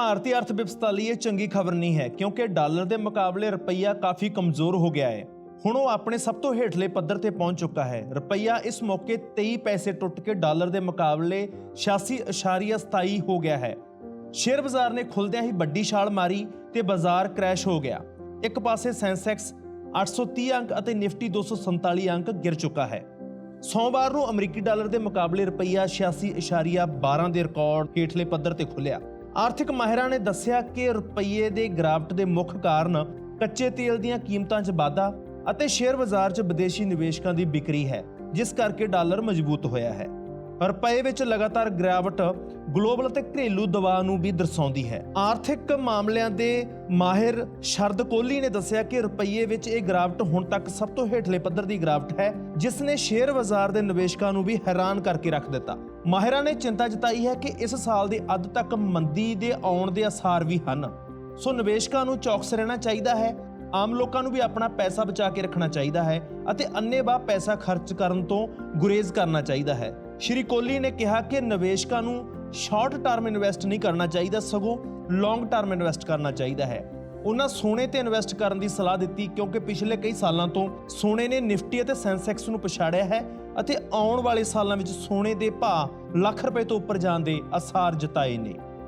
ਭਾਰਤੀ ਅਰਥ ਵਿਵਸਥਾ ਲਈ ਇਹ ਚੰਗੀ ਖਬਰ ਨਹੀਂ ਹੈ, ਕਿਉਂਕਿ ਡਾਲਰ ਦੇ ਮੁਕਾਬਲੇ ਰੁਪਈਆ ਕਾਫੀ ਕਮਜ਼ੋਰ ਹੋ ਗਿਆ ਹੈ। ਹੁਣ ਉਹ ਆਪਣੇ ਸਭ ਤੋਂ ਹੇਠਲੇ ਪੱਧਰ ਤੇ ਪਹੁੰਚ ਚੁੱਕਾ ਹੈ। ਰੁਪਈਆ ਇਸ ਮੌਕੇ 23 ਪੈਸੇ ਟੁੱਟ ਕੇ ਡਾਲਰ ਦੇ ਮੁਕਾਬਲੇ 86.27 ਹੋ ਗਿਆ ਹੈ। ਸ਼ੇਅਰ ਬਾਜ਼ਾਰ ਨੇ ਖੁੱਲਦਿਆਂ ਹੀ ਵੱਡੀ ਛਾਲ ਮਾਰੀ ਤੇ ਬਾਜ਼ਾਰ ਕ੍ਰੈਸ਼ ਹੋ ਗਿਆ। ਇੱਕ ਪਾਸੇ ਸੈਂਸੈਕਸ 830 ਅੰਕ ਅਤੇ ਨਿਫਟੀ 247 ਅੰਕ ਗਿਰ ਚੁੱਕਾ ਹੈ। ਸੋਮਵਾਰ ਨੂੰ ਅਮਰੀਕੀ ਡਾਲਰ ਦੇ ਮੁਕਾਬਲੇ ਰੁਪਈਆ 86.12 ਦੇ ਰਿਕਾਰਡ ਹੇਠਲੇ ਪੱਧਰ ਤੇ ਖੁੱਲਿਆ ਆਰਥਿਕ ਮਾਹਿਰਾਂ ਨੇ ਦੱਸਿਆ ਕਿ ਰੁਪਈਏ ਦੇ ਗਿਰਾਵਟ ਦੇ ਮੁੱਖ ਕਾਰਨ ਕੱਚੇ ਤੇਲ ਦੀਆਂ ਕੀਮਤਾਂ 'ਚ ਵਾਧਾ ਅਤੇ ਸ਼ੇਅਰ ਬਾਜ਼ਾਰ 'ਚ ਵਿਦੇਸ਼ੀ ਨਿਵੇਸ਼ਕਾਂ ਦੀ ਵਿਕਰੀ ਹੈ, ਜਿਸ ਕਰਕੇ ਡਾਲਰ ਮਜ਼ਬੂਤ ਹੋਇਆ ਹੈ। ਰੁਪਏ ਵਿੱਚ ਲਗਾਤਾਰ ਗਿਰਾਵਟ ਗਲੋਬਲ ਅਤੇ ਘਰੇਲੂ ਦਬਾਅ ਨੂੰ ਵੀ ਦਰਸਾਉਂਦੀ ਹੈ। ਆਰਥਿਕ ਮਾਮਲਿਆਂ ਦੇ ਮਾਹਿਰ ਸ਼ਰਦ ਕੋਹਲੀ ਨੇ ਦੱਸਿਆ ਕਿ ਰੁਪਏ ਵਿੱਚ ਇਹ ਗਿਰਾਵਟ ਹੁਣ ਤੱਕ ਸਭ ਤੋਂ ਹੇਠਲੇ ਪੱਧਰ ਦੀ ਗਿਰਾਵਟ ਹੈ, ਜਿਸ ਨੇ ਸ਼ੇਅਰ ਬਾਜ਼ਾਰ ਦੇ ਨਿਵੇਸ਼ਕਾਂ ਨੂੰ ਵੀ ਹੈਰਾਨ ਕਰਕੇ ਰੱਖ ਦਿੱਤਾ। ਮਾਹਿਰਾਂ ਨੇ ਚਿੰਤਾ ਜਤਾਈ ਹੈ ਕਿ ਇਸ ਸਾਲ ਦੇ ਅੱਧ ਤੱਕ ਮੰਦੀ ਦੇ ਆਉਣ ਦੇ ਅਸਾਰ ਵੀ ਹਨ। ਸੋ ਨਿਵੇਸ਼ਕਾਂ ਨੂੰ ਚੌਕਸ ਰਹਿਣਾ ਚਾਹੀਦਾ ਹੈ, ਆਮ ਲੋਕਾਂ ਨੂੰ ਵੀ ਆਪਣਾ ਪੈਸਾ ਬਚਾ ਕੇ ਰੱਖਣਾ ਚਾਹੀਦਾ ਹੈ ਅਤੇ ਅੰਨੇਵਾਹ ਪੈਸਾ ਖਰਚ ਕਰਨ ਤੋਂ ਗੁਰੇਜ਼ ਕਰਨਾ ਚਾਹੀਦਾ ਹੈ। ਸ਼੍ਰੀ ਕੋਹਲੀ ਨੇ ਕਿਹਾ ਕਿ ਨਿਵੇਸ਼ਕਾਂ ਨੂੰ ਸ਼ਾਰਟ ਟਰਮ ਇਨਵੈਸਟ ਨਹੀਂ ਕਰਨਾ ਚਾਹੀਦਾ, ਸਗੋਂ ਲੌਂਗ ਟਰਮ ਇਨਵੈਸਟ ਕਰਨਾ ਚਾਹੀਦਾ ਹੈ। ਉਹਨਾਂ ਸੋਨੇ ਤੇ ਇਨਵੈਸਟ ਕਰਨ ਦੀ ਸਲਾਹ ਦਿੱਤੀ ਕਿਉਂਕਿ ਪਿਛਲੇ ਕਈ ਸਾਲਾਂ ਤੋਂ ਸੋਨੇ ਨੇ ਨਿਫਟੀ ਅਤੇ ਸੈਂਸੈਕਸ ਨੂੰ ਪਛਾੜਿਆ ਹੈ ਅਤੇ ਆਉਣ ਵਾਲੇ ਸਾਲਾਂ ਵਿੱਚ ਸੋਨੇ ਦੇ ਭਾਅ ਲੱਖ ਰੁਪਏ ਤੋਂ ਉੱਪਰ ਜਾਣ ਦੇ ਅਸਾਰ ਜਤਾਏ ਨੇ।